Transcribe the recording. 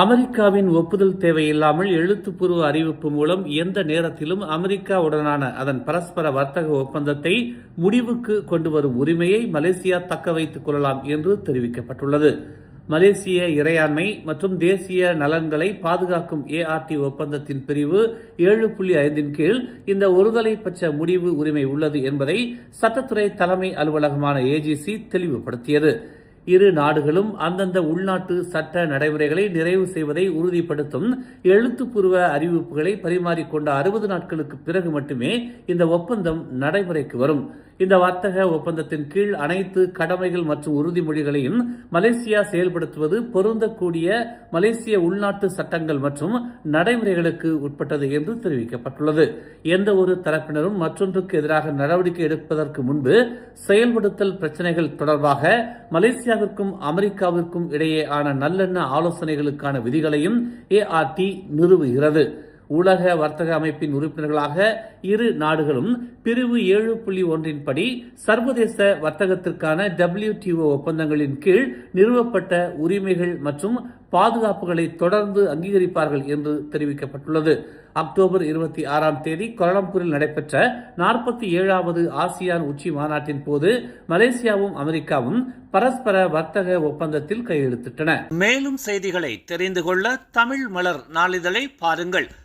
அமெரிக்காவின் ஒப்புதல் தேவையில்லாமல் எழுத்துப்பூர்வ அறிவிப்பு மூலம் எந்த நேரத்திலும் அமெரிக்காவுடனான அதன் பரஸ்பர வர்த்தக ஒப்பந்தத்தை முடிவுக்கு கொண்டு வரும் உரிமையை மலேசியா தக்க வைத்துக் கொள்ளலாம் என்று தெரிவிக்கப்பட்டுள்ளது. மலேசிய இறையாண்மை மற்றும் தேசிய நலன்களை பாதுகாக்கும் ஏஆர்டி ஒப்பந்தத்தின் பிரிவு ஏழு புள்ளி ஐந்தின் கீழ் இந்த ஒருதலை பட்ச முடிவு உரிமை உள்ளது என்பதை சட்டத்துறை தலைமை அலுவலகமான ஏஜிசி தெளிவுபடுத்தியது. இரு நாடுகளும் அந்தந்த உள்நாட்டு சட்ட நடைமுறைகளை நிறைவு செய்வதை உறுதிப்படுத்தும் எழுத்துப்பூர்வ அறிவிப்புகளை பரிமாறிக்கொண்ட அறுபது நாட்களுக்கு பிறகு மட்டுமே இந்த ஒப்பந்தம் நடைமுறைக்கு வரும். இந்த வர்த்தக ஒப்பந்தத்தின் கீழ் அனைத்து கடமைகள் மற்றும் உறுதிமொழிகளையும் மலேசியா செயல்படுத்துவது பொருந்தக்கூடிய மலேசிய உள்நாட்டு சட்டங்கள் மற்றும் நடைமுறைகளுக்கு உட்பட்டது என்று தெரிவிக்கப்பட்டுள்ளது. எந்த ஒரு தரப்பினரும் மற்றொன்றுக்கு எதிராக நடவடிக்கை எடுப்பதற்கு முன்பு செயல்படுத்தல் பிரச்சனைகள் தொடர்பாக மலேசியா சீனாவிற்கும் அமெரிக்காவிற்கும் இடையேயான நல்லெண்ண ஆலோசனைகளுக்கான விதிகளையும் ஏஆர்டி நிறுவுகிறது. உலக வர்த்தக அமைப்பின் உறுப்பினர்களாக இரு நாடுகளும் பிரிவு ஏழு புள்ளி ஒன்றின்படி சர்வதேச வர்த்தகத்திற்கான டபிள்யூடிஓ ஒப்பந்தங்களின் கீழ் நிறுவப்பட்ட உரிமைகள் மற்றும் பாதுகாப்புகளை தொடர்ந்து அங்கீகரிப்பார்கள் என்று தெரிவிக்கப்பட்டுள்ளது. அக்டோபர் இருபத்தி ஆறாம் தேதி கோலாலம்பூரில் நடைபெற்ற நாற்பத்தி ஏழாவது ஆசியான் உச்சி மாநாட்டின் போது மலேசியாவும் அமெரிக்காவும் பரஸ்பர வர்த்தக ஒப்பந்தத்தில் கையெழுத்திட்டன. மேலும் செய்திகளை தெரிந்து கொள்ள தமிழ் மலர் நாளிதழை பாருங்கள்.